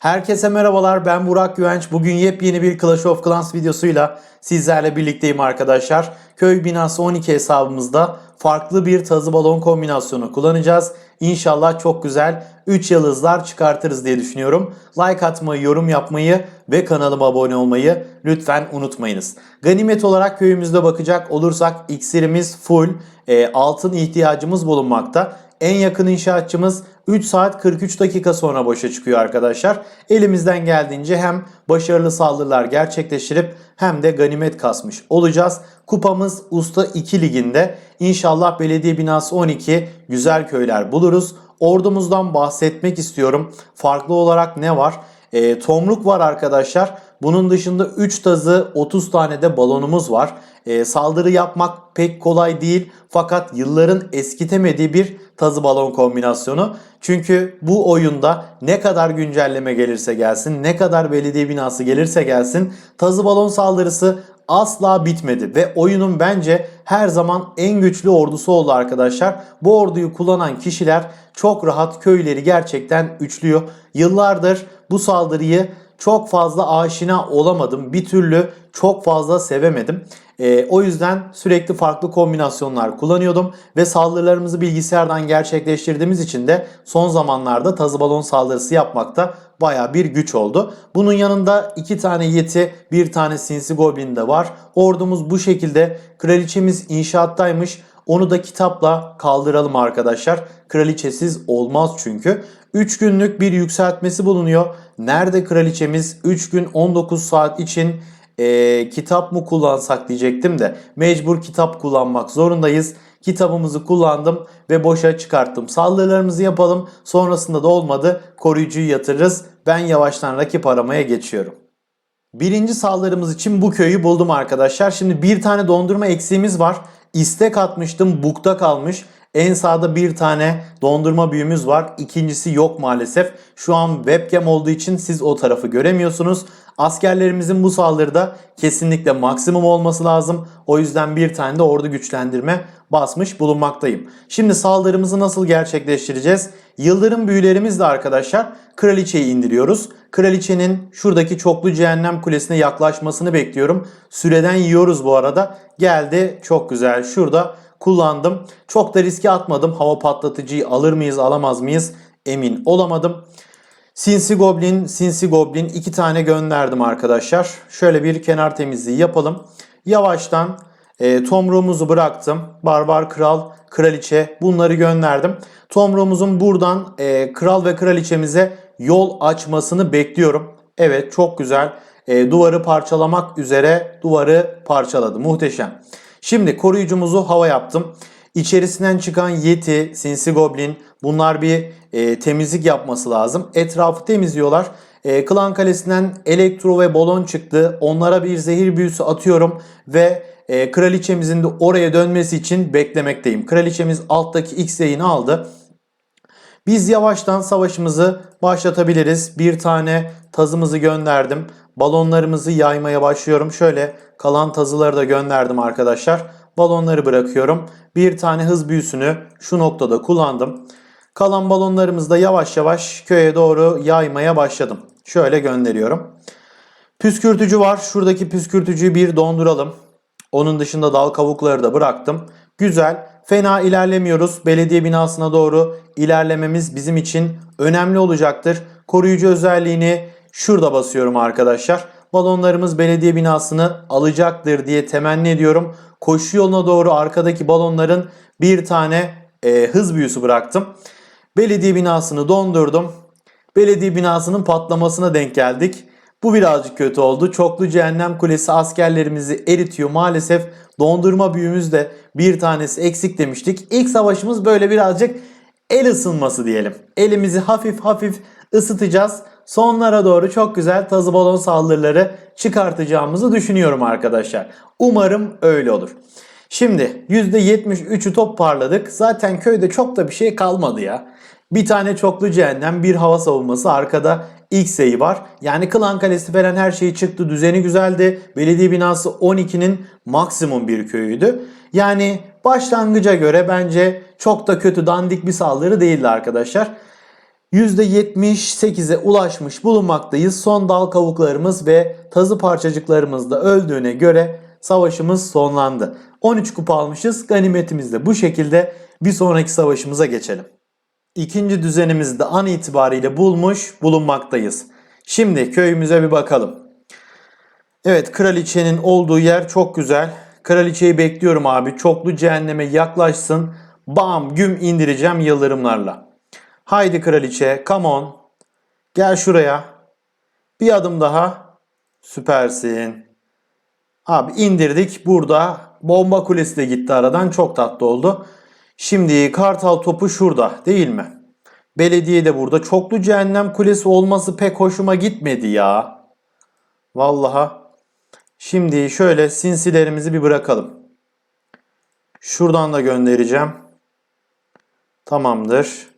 Herkese merhabalar ben Burak Güvenç. Bugün yepyeni bir Clash of Clans videosuyla sizlerle birlikteyim arkadaşlar. Köy binası 12 hesabımızda farklı bir tazı balon kombinasyonu kullanacağız. İnşallah çok güzel 3 yıldızlar çıkartırız diye düşünüyorum. Like atmayı, yorum yapmayı ve kanalıma abone olmayı lütfen unutmayınız. Ganimet olarak köyümüzde bakacak olursak iksirimiz full, e, altın ihtiyacımız bulunmakta. En yakın inşaatçımız 3 saat 43 dakika sonra boşa çıkıyor arkadaşlar. Elimizden geldiğince hem başarılı saldırılar gerçekleştirip hem de ganimet kasmış olacağız. Kupamız Usta 2 liginde. İnşallah belediye binası 12 güzel köyler buluruz. Ordumuzdan bahsetmek istiyorum. Farklı olarak ne var? E, tomruk var arkadaşlar. Bunun dışında 3 tazı 30 tane de balonumuz var. E, saldırı yapmak pek kolay değil fakat yılların eskitemediği bir tazı balon kombinasyonu. Çünkü bu oyunda ne kadar güncelleme gelirse gelsin, ne kadar belediye binası gelirse gelsin tazı balon saldırısı asla bitmedi ve oyunun bence her zaman en güçlü ordusu oldu arkadaşlar. Bu orduyu kullanan kişiler çok rahat köyleri gerçekten üçlüyor. Yıllardır bu saldırıyı çok fazla aşina olamadım. Bir türlü çok fazla sevemedim. Ee, o yüzden sürekli farklı kombinasyonlar kullanıyordum ve saldırılarımızı bilgisayardan gerçekleştirdiğimiz için de son zamanlarda tazı balon saldırısı yapmakta baya bir güç oldu. Bunun yanında iki tane yeti, bir tane sinsi goblin de var. Ordumuz bu şekilde. Kraliçemiz inşaattaymış. Onu da kitapla kaldıralım arkadaşlar. Kraliçesiz olmaz çünkü. 3 günlük bir yükseltmesi bulunuyor. Nerede kraliçemiz 3 gün 19 saat için e, kitap mı kullansak diyecektim de mecbur kitap kullanmak zorundayız. Kitabımızı kullandım ve boşa çıkarttım. Saldırılarımızı yapalım. Sonrasında da olmadı. Koruyucuyu yatırırız. Ben yavaştan rakip aramaya geçiyorum. Birinci saldırımız için bu köyü buldum arkadaşlar. Şimdi bir tane dondurma eksiğimiz var. İstek atmıştım. Bukta kalmış. En sağda bir tane dondurma büyümüz var. İkincisi yok maalesef. Şu an webcam olduğu için siz o tarafı göremiyorsunuz. Askerlerimizin bu saldırıda kesinlikle maksimum olması lazım. O yüzden bir tane de ordu güçlendirme basmış bulunmaktayım. Şimdi saldırımızı nasıl gerçekleştireceğiz? Yıldırım büyülerimizle arkadaşlar kraliçeyi indiriyoruz. Kraliçenin şuradaki çoklu cehennem kulesine yaklaşmasını bekliyorum. Süreden yiyoruz bu arada. Geldi çok güzel. Şurada kullandım. Çok da riske atmadım. Hava patlatıcıyı alır mıyız alamaz mıyız emin olamadım. Sinsi Goblin, Sinsi Goblin iki tane gönderdim arkadaşlar. Şöyle bir kenar temizliği yapalım. Yavaştan e, tomruğumuzu bıraktım. Barbar Kral, Kraliçe bunları gönderdim. Tomruğumuzun buradan e, Kral ve Kraliçemize yol açmasını bekliyorum. Evet çok güzel. E, duvarı parçalamak üzere duvarı parçaladı. Muhteşem. Şimdi koruyucumuzu hava yaptım. İçerisinden çıkan Yeti, Sinsi Goblin bunlar bir e, temizlik yapması lazım. Etrafı temizliyorlar. E, Klan Kalesi'nden elektro ve balon çıktı. Onlara bir zehir büyüsü atıyorum ve e, kraliçemizin de oraya dönmesi için beklemekteyim. Kraliçemiz alttaki X yayını aldı. Biz yavaştan savaşımızı başlatabiliriz. Bir tane tazımızı gönderdim. Balonlarımızı yaymaya başlıyorum. Şöyle kalan tazıları da gönderdim arkadaşlar. Balonları bırakıyorum. Bir tane hız büyüsünü şu noktada kullandım. Kalan balonlarımızı da yavaş yavaş köye doğru yaymaya başladım. Şöyle gönderiyorum. Püskürtücü var. Şuradaki püskürtücüyü bir donduralım. Onun dışında dal kavukları da bıraktım. Güzel. Fena ilerlemiyoruz. Belediye binasına doğru ilerlememiz bizim için önemli olacaktır. Koruyucu özelliğini şurada basıyorum arkadaşlar. Balonlarımız belediye binasını alacaktır diye temenni ediyorum. Koşu yoluna doğru arkadaki balonların bir tane e, hız büyüsü bıraktım. Belediye binasını dondurdum. Belediye binasının patlamasına denk geldik. Bu birazcık kötü oldu. Çoklu cehennem kulesi askerlerimizi eritiyor. Maalesef dondurma büyümüz de bir tanesi eksik demiştik. İlk savaşımız böyle birazcık el ısınması diyelim. Elimizi hafif hafif ısıtacağız. Sonlara doğru çok güzel tazı balon saldırıları çıkartacağımızı düşünüyorum arkadaşlar. Umarım öyle olur. Şimdi %73'ü toparladık. Zaten köyde çok da bir şey kalmadı ya. Bir tane çoklu cehennem, bir hava savunması, arkada X'eyi var. Yani Klan Kalesi falan her şeyi çıktı. Düzeni güzeldi. Belediye binası 12'nin maksimum bir köyüydü. Yani başlangıca göre bence çok da kötü dandik bir saldırı değildi arkadaşlar. %78'e ulaşmış bulunmaktayız. Son dal kavuklarımız ve tazı parçacıklarımız da öldüğüne göre savaşımız sonlandı. 13 kupa almışız. Ganimetimiz de bu şekilde. Bir sonraki savaşımıza geçelim. İkinci düzenimizi de an itibariyle bulmuş bulunmaktayız. Şimdi köyümüze bir bakalım. Evet kraliçenin olduğu yer çok güzel. Kraliçeyi bekliyorum abi. Çoklu cehenneme yaklaşsın. Bam güm indireceğim yıldırımlarla. Haydi kraliçe come on. Gel şuraya. Bir adım daha. Süpersin. Abi indirdik. Burada bomba kulesi de gitti aradan. Çok tatlı oldu. Şimdi kartal topu şurada değil mi? Belediye de burada. Çoklu cehennem kulesi olması pek hoşuma gitmedi ya. Vallaha. Şimdi şöyle sinsilerimizi bir bırakalım. Şuradan da göndereceğim. Tamamdır.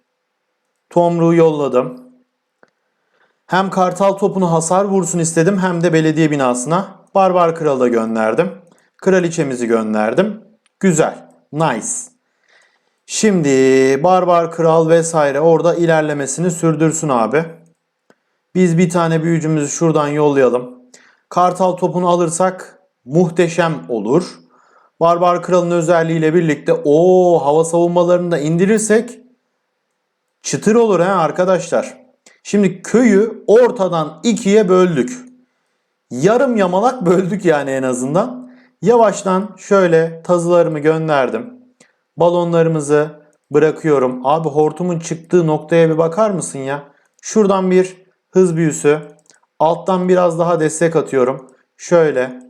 Tomruğu yolladım. Hem kartal topunu hasar vursun istedim hem de belediye binasına barbar kralı da gönderdim. Kraliçemizi gönderdim. Güzel. Nice. Şimdi barbar kral vesaire orada ilerlemesini sürdürsün abi. Biz bir tane büyücümüzü şuradan yollayalım. Kartal topunu alırsak muhteşem olur. Barbar kralın özelliğiyle birlikte o hava savunmalarını da indirirsek çıtır olur ha arkadaşlar. Şimdi köyü ortadan ikiye böldük. Yarım yamalak böldük yani en azından. Yavaştan şöyle tazılarımı gönderdim. Balonlarımızı bırakıyorum. Abi hortumun çıktığı noktaya bir bakar mısın ya? Şuradan bir hız büyüsü. Alttan biraz daha destek atıyorum. Şöyle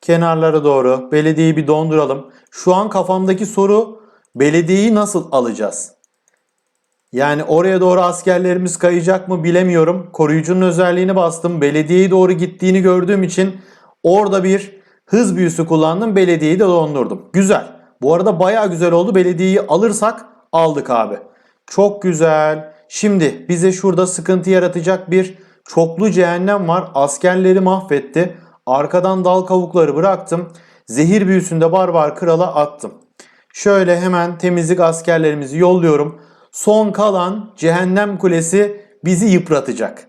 kenarlara doğru belediyeyi bir donduralım. Şu an kafamdaki soru belediyeyi nasıl alacağız? Yani oraya doğru askerlerimiz kayacak mı bilemiyorum. Koruyucunun özelliğini bastım. Belediyeye doğru gittiğini gördüğüm için orada bir hız büyüsü kullandım. Belediyeyi de dondurdum. Güzel. Bu arada baya güzel oldu. Belediyeyi alırsak aldık abi. Çok güzel. Şimdi bize şurada sıkıntı yaratacak bir çoklu cehennem var. Askerleri mahvetti. Arkadan dal kavukları bıraktım. Zehir büyüsünde barbar krala attım. Şöyle hemen temizlik askerlerimizi yolluyorum. Son kalan cehennem kulesi bizi yıpratacak.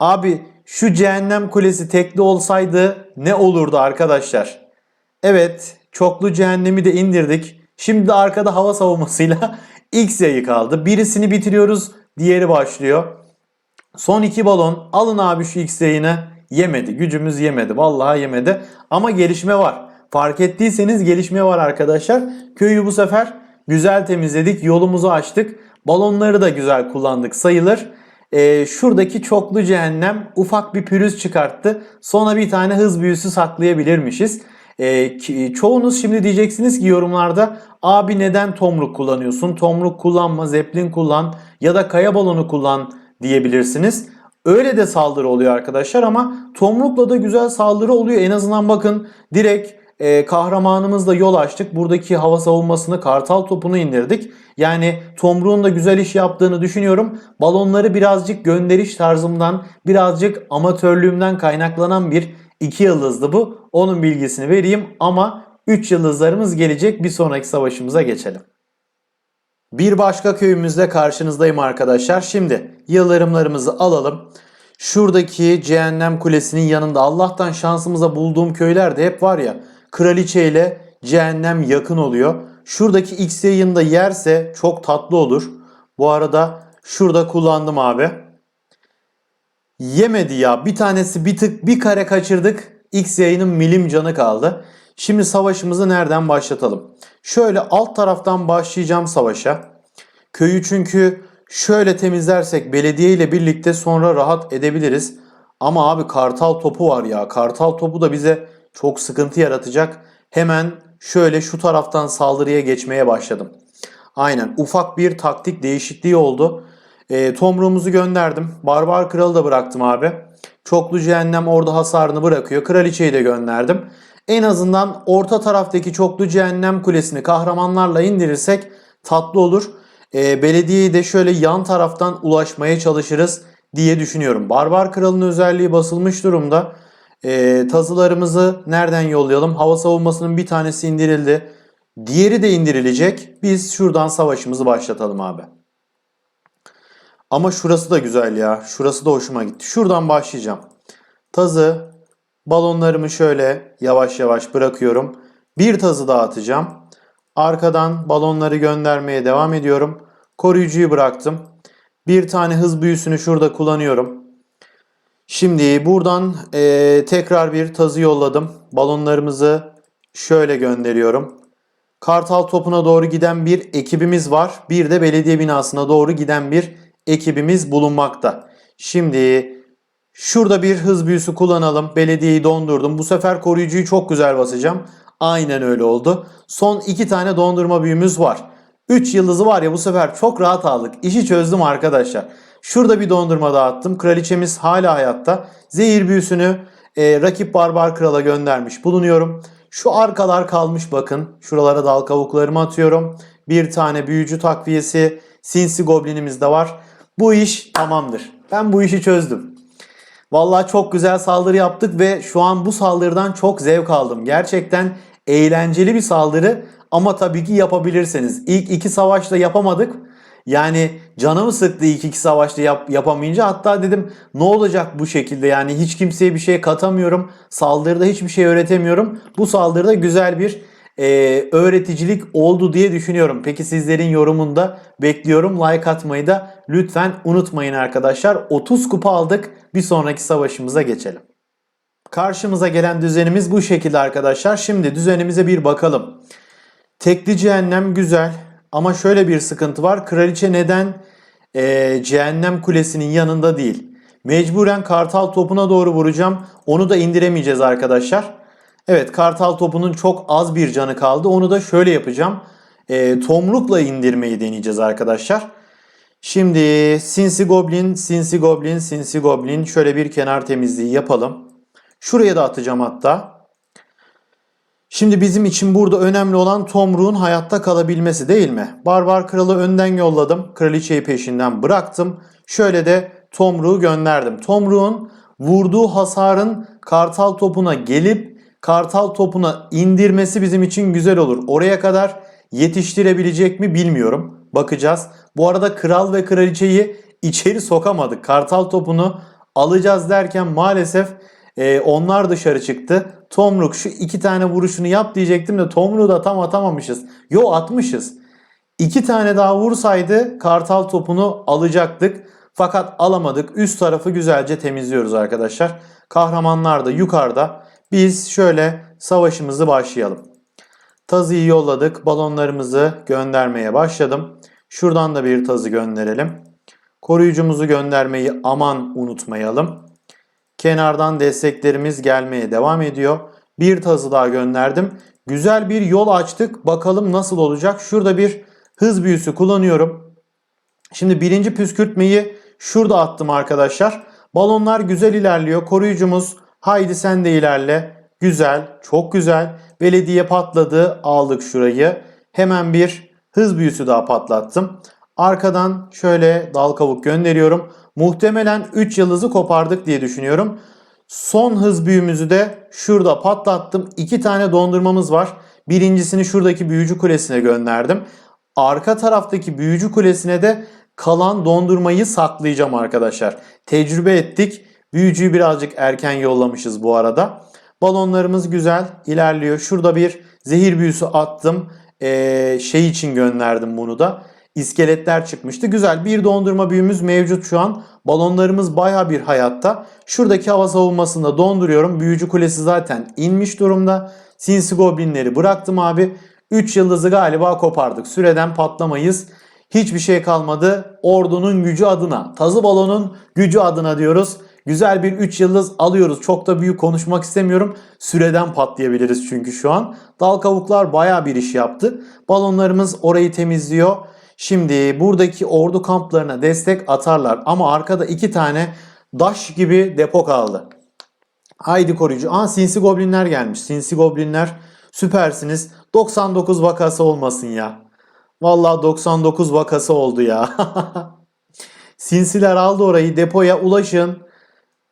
Abi şu cehennem kulesi tekli olsaydı ne olurdu arkadaşlar? Evet çoklu cehennemi de indirdik. Şimdi de arkada hava savunmasıyla X yayı kaldı. Birisini bitiriyoruz diğeri başlıyor. Son iki balon alın abi şu X yayını. Yemedi gücümüz yemedi vallahi yemedi. Ama gelişme var. Fark ettiyseniz gelişme var arkadaşlar. Köyü bu sefer güzel temizledik. Yolumuzu açtık. Balonları da güzel kullandık sayılır. Ee, şuradaki çoklu cehennem ufak bir pürüz çıkarttı. Sonra bir tane hız büyüsü saklayabilirmişiz. Ki- çoğunuz şimdi diyeceksiniz ki yorumlarda abi neden tomruk kullanıyorsun? Tomruk kullanma, zeplin kullan ya da kaya balonu kullan diyebilirsiniz. Öyle de saldırı oluyor arkadaşlar ama tomrukla da güzel saldırı oluyor. En azından bakın direkt e, kahramanımızla yol açtık. Buradaki hava savunmasını kartal topunu indirdik. Yani tomruğun da güzel iş yaptığını düşünüyorum. Balonları birazcık gönderiş tarzımdan, birazcık amatörlüğümden kaynaklanan bir iki yıldızdı bu. Onun bilgisini vereyim ama 3 yıldızlarımız gelecek. Bir sonraki savaşımıza geçelim. Bir başka köyümüzde karşınızdayım arkadaşlar. Şimdi yıldırımlarımızı alalım. Şuradaki cehennem kulesinin yanında Allah'tan şansımıza bulduğum köyler de hep var ya kraliçe ile cehennem yakın oluyor. Şuradaki X yayını da yerse çok tatlı olur. Bu arada şurada kullandım abi. Yemedi ya. Bir tanesi bir tık bir kare kaçırdık. X yayının milim canı kaldı. Şimdi savaşımızı nereden başlatalım? Şöyle alt taraftan başlayacağım savaşa. Köyü çünkü şöyle temizlersek belediye ile birlikte sonra rahat edebiliriz. Ama abi kartal topu var ya. Kartal topu da bize çok sıkıntı yaratacak. Hemen şöyle şu taraftan saldırıya geçmeye başladım. Aynen ufak bir taktik değişikliği oldu. E, tomruğumuzu gönderdim. Barbar kralı da bıraktım abi. Çoklu cehennem orada hasarını bırakıyor. Kraliçeyi de gönderdim. En azından orta taraftaki çoklu cehennem kulesini kahramanlarla indirirsek tatlı olur. E, belediyeyi de şöyle yan taraftan ulaşmaya çalışırız diye düşünüyorum. Barbar kralın özelliği basılmış durumda. E, tazılarımızı nereden yollayalım? Hava savunmasının bir tanesi indirildi. Diğeri de indirilecek. Biz şuradan savaşımızı başlatalım abi. Ama şurası da güzel ya. Şurası da hoşuma gitti. Şuradan başlayacağım. Tazı balonlarımı şöyle yavaş yavaş bırakıyorum. Bir tazı daha atacağım. Arkadan balonları göndermeye devam ediyorum. Koruyucuyu bıraktım. Bir tane hız büyüsünü şurada kullanıyorum. Şimdi buradan eee, tekrar bir tazı yolladım. Balonlarımızı şöyle gönderiyorum. Kartal topuna doğru giden bir ekibimiz var. Bir de belediye binasına doğru giden bir ekibimiz bulunmakta. Şimdi şurada bir hız büyüsü kullanalım. Belediyeyi dondurdum. Bu sefer koruyucuyu çok güzel basacağım. Aynen öyle oldu. Son iki tane dondurma büyümüz var. 3 yıldızı var ya bu sefer çok rahat aldık. İşi çözdüm arkadaşlar. Şurada bir dondurma dağıttım. Kraliçemiz hala hayatta. Zehir büyüsünü e, rakip barbar krala göndermiş bulunuyorum. Şu arkalar kalmış bakın. Şuralara dal kavuklarımı atıyorum. Bir tane büyücü takviyesi. Sinsi goblinimiz de var. Bu iş tamamdır. Ben bu işi çözdüm. Vallahi çok güzel saldırı yaptık ve şu an bu saldırıdan çok zevk aldım. Gerçekten eğlenceli bir saldırı ama tabii ki yapabilirseniz. İlk iki savaşta yapamadık. Yani canımı sıktı ilk iki savaşta yap, yapamayınca. Hatta dedim ne olacak bu şekilde yani hiç kimseye bir şey katamıyorum. Saldırıda hiçbir şey öğretemiyorum. Bu saldırıda güzel bir e, öğreticilik oldu diye düşünüyorum. Peki sizlerin yorumunda bekliyorum. Like atmayı da lütfen unutmayın arkadaşlar. 30 kupa aldık. Bir sonraki savaşımıza geçelim. Karşımıza gelen düzenimiz bu şekilde arkadaşlar. Şimdi düzenimize bir bakalım. Tekli cehennem güzel ama şöyle bir sıkıntı var. Kraliçe neden eee, cehennem kulesinin yanında değil? Mecburen kartal topuna doğru vuracağım. Onu da indiremeyeceğiz arkadaşlar. Evet kartal topunun çok az bir canı kaldı. Onu da şöyle yapacağım. Eee, tomrukla indirmeyi deneyeceğiz arkadaşlar. Şimdi Sinsi Goblin, Sinsi Goblin, Sinsi Goblin şöyle bir kenar temizliği yapalım. Şuraya da atacağım hatta. Şimdi bizim için burada önemli olan Tomruğun hayatta kalabilmesi değil mi? Barbar kralı önden yolladım. Kraliçeyi peşinden bıraktım. Şöyle de Tomruğu gönderdim. Tomruğun vurduğu hasarın kartal topuna gelip kartal topuna indirmesi bizim için güzel olur. Oraya kadar yetiştirebilecek mi bilmiyorum. Bakacağız. Bu arada kral ve kraliçeyi içeri sokamadık. Kartal topunu alacağız derken maalesef ee, onlar dışarı çıktı. Tomruk şu iki tane vuruşunu yap diyecektim de Tomruk'u da tam atamamışız. Yo atmışız. İki tane daha vursaydı kartal topunu alacaktık. Fakat alamadık. Üst tarafı güzelce temizliyoruz arkadaşlar. Kahramanlar da yukarıda. Biz şöyle savaşımızı başlayalım. Tazıyı yolladık. Balonlarımızı göndermeye başladım. Şuradan da bir tazı gönderelim. Koruyucumuzu göndermeyi aman unutmayalım. Kenardan desteklerimiz gelmeye devam ediyor. Bir tazı daha gönderdim. Güzel bir yol açtık. Bakalım nasıl olacak. Şurada bir hız büyüsü kullanıyorum. Şimdi birinci püskürtmeyi şurada attım arkadaşlar. Balonlar güzel ilerliyor. Koruyucumuz haydi sen de ilerle. Güzel, çok güzel. Belediye patladı. Aldık şurayı. Hemen bir hız büyüsü daha patlattım. Arkadan şöyle dal kavuk gönderiyorum. Muhtemelen 3 yıldızı kopardık diye düşünüyorum. Son hız büyümüzü de şurada patlattım. 2 tane dondurmamız var. Birincisini şuradaki büyücü kulesine gönderdim. Arka taraftaki büyücü kulesine de kalan dondurmayı saklayacağım arkadaşlar. Tecrübe ettik. Büyücüyü birazcık erken yollamışız bu arada. Balonlarımız güzel ilerliyor. Şurada bir zehir büyüsü attım. Ee, şey için gönderdim bunu da. İskeletler çıkmıştı. Güzel bir dondurma büyümüz mevcut şu an. Balonlarımız baya bir hayatta. Şuradaki hava savunmasını da donduruyorum. Büyücü kulesi zaten inmiş durumda. Sinsi goblinleri bıraktım abi. 3 yıldızı galiba kopardık. Süreden patlamayız. Hiçbir şey kalmadı. Ordunun gücü adına, tazı balonun gücü adına diyoruz. Güzel bir 3 yıldız alıyoruz. Çok da büyük konuşmak istemiyorum. Süreden patlayabiliriz çünkü şu an. Dal kavuklar baya bir iş yaptı. Balonlarımız orayı temizliyor. Şimdi buradaki ordu kamplarına destek atarlar. Ama arkada iki tane daş gibi depo kaldı. Haydi koruyucu. Aa sinsi goblinler gelmiş. Sinsi goblinler süpersiniz. 99 vakası olmasın ya. Vallahi 99 vakası oldu ya. Sinsiler aldı orayı depoya ulaşın.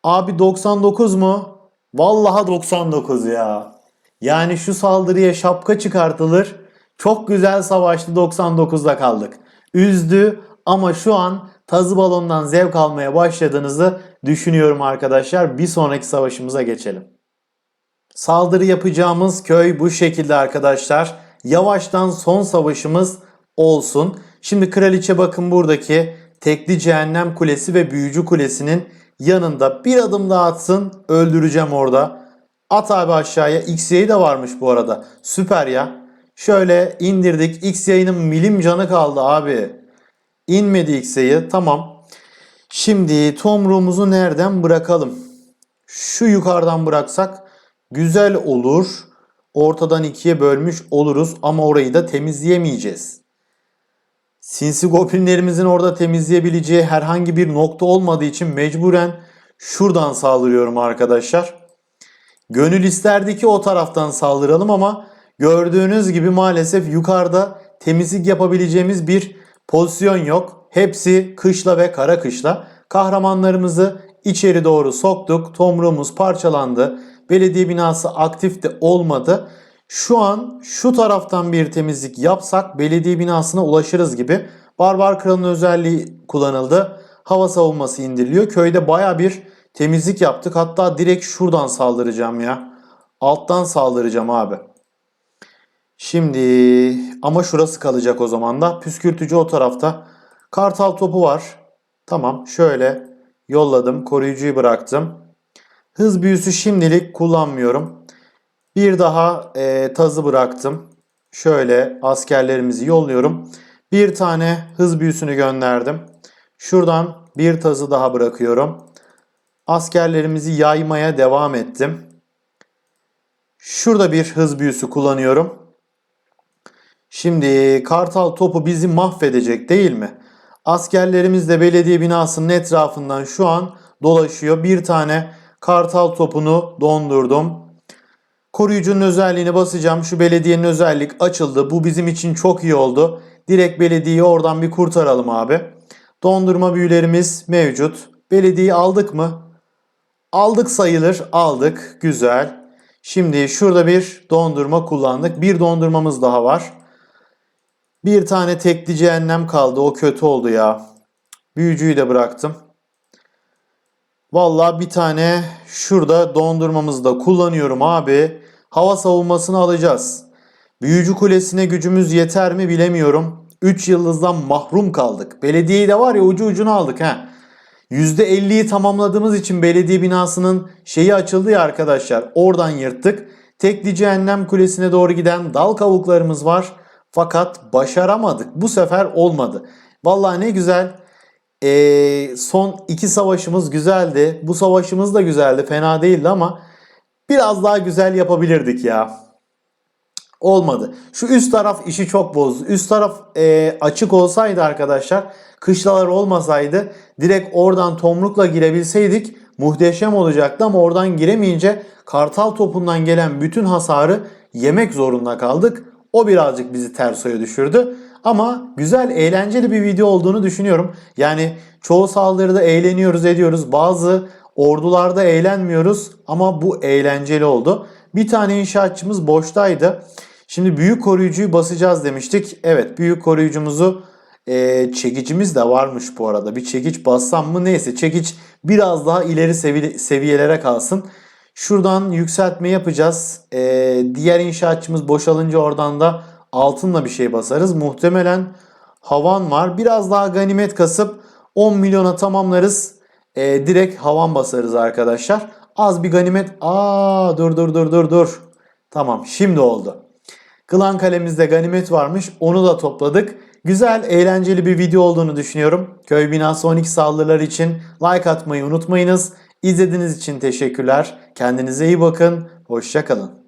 Abi 99 mu? Vallahi 99 ya. Yani şu saldırıya şapka çıkartılır. Çok güzel savaştı 99'da kaldık. Üzdü ama şu an tazı balondan zevk almaya başladığınızı düşünüyorum arkadaşlar. Bir sonraki savaşımıza geçelim. Saldırı yapacağımız köy bu şekilde arkadaşlar. Yavaştan son savaşımız olsun. Şimdi kraliçe bakın buradaki tekli cehennem kulesi ve büyücü kulesinin yanında bir adım daha atsın öldüreceğim orada. At abi aşağıya. X yayı da varmış bu arada. Süper ya. Şöyle indirdik. X yayının milim canı kaldı abi. İnmedi X yayı. Tamam. Şimdi tomruğumuzu nereden bırakalım? Şu yukarıdan bıraksak güzel olur. Ortadan ikiye bölmüş oluruz ama orayı da temizleyemeyeceğiz. Sinsi goblinlerimizin orada temizleyebileceği herhangi bir nokta olmadığı için mecburen şuradan saldırıyorum arkadaşlar. Gönül isterdi ki o taraftan saldıralım ama gördüğünüz gibi maalesef yukarıda temizlik yapabileceğimiz bir pozisyon yok. Hepsi kışla ve kara kışla. Kahramanlarımızı içeri doğru soktuk. Tomruğumuz parçalandı. Belediye binası aktif de olmadı. Şu an şu taraftan bir temizlik yapsak belediye binasına ulaşırız gibi. Barbar Kral'ın özelliği kullanıldı. Hava savunması indiriliyor. Köyde baya bir temizlik yaptık. Hatta direkt şuradan saldıracağım ya. Alttan saldıracağım abi. Şimdi ama şurası kalacak o zaman da. Püskürtücü o tarafta. Kartal topu var. Tamam şöyle yolladım. Koruyucuyu bıraktım. Hız büyüsü şimdilik kullanmıyorum. Bir daha e, tazı bıraktım. Şöyle askerlerimizi yolluyorum. Bir tane hız büyüsünü gönderdim. Şuradan bir tazı daha bırakıyorum. Askerlerimizi yaymaya devam ettim. Şurada bir hız büyüsü kullanıyorum. Şimdi kartal topu bizi mahvedecek değil mi? Askerlerimiz de belediye binasının etrafından şu an dolaşıyor. Bir tane kartal topunu dondurdum. Koruyucunun özelliğini basacağım. Şu belediyenin özellik açıldı. Bu bizim için çok iyi oldu. Direkt belediyeyi oradan bir kurtaralım abi. Dondurma büyülerimiz mevcut. Belediyeyi aldık mı? Aldık sayılır. Aldık. Güzel. Şimdi şurada bir dondurma kullandık. Bir dondurmamız daha var. Bir tane tekli cehennem kaldı. O kötü oldu ya. Büyücüyü de bıraktım. Vallahi bir tane şurada dondurmamızı da kullanıyorum abi. Hava savunmasını alacağız. Büyücü kulesine gücümüz yeter mi bilemiyorum. 3 yıldızdan mahrum kaldık. Belediyeyi de var ya ucu ucuna aldık ha. %50'yi tamamladığımız için belediye binasının şeyi açıldı ya arkadaşlar. Oradan yırttık. Tekli cehennem kulesine doğru giden dal kavuklarımız var. Fakat başaramadık. Bu sefer olmadı. Vallahi ne güzel. Ee, son iki savaşımız güzeldi. Bu savaşımız da güzeldi. Fena değildi ama biraz daha güzel yapabilirdik ya. Olmadı. Şu üst taraf işi çok bozdu. Üst taraf e, açık olsaydı arkadaşlar, kışlalar olmasaydı direkt oradan tomrukla girebilseydik muhteşem olacaktı ama oradan giremeyince kartal topundan gelen bütün hasarı yemek zorunda kaldık. O birazcık bizi tersoya düşürdü. Ama güzel, eğlenceli bir video olduğunu düşünüyorum. Yani çoğu saldırıda eğleniyoruz, ediyoruz. Bazı ordularda eğlenmiyoruz ama bu eğlenceli oldu. Bir tane inşaatçımız boştaydı. Şimdi büyük koruyucuyu basacağız demiştik. Evet büyük koruyucumuzu e, çekicimiz de varmış bu arada. Bir çekiç bassam mı neyse çekiç biraz daha ileri sevi seviyelere kalsın. Şuradan yükseltme yapacağız. E, diğer inşaatçımız boşalınca oradan da altınla bir şey basarız. Muhtemelen havan var. Biraz daha ganimet kasıp 10 milyona tamamlarız. E, direkt havan basarız arkadaşlar. Az bir ganimet. Aa dur dur dur dur dur. Tamam şimdi oldu. Klan kalemizde ganimet varmış. Onu da topladık. Güzel, eğlenceli bir video olduğunu düşünüyorum. Köy binası 12 saldırıları için like atmayı unutmayınız. İzlediğiniz için teşekkürler. Kendinize iyi bakın. Hoşçakalın.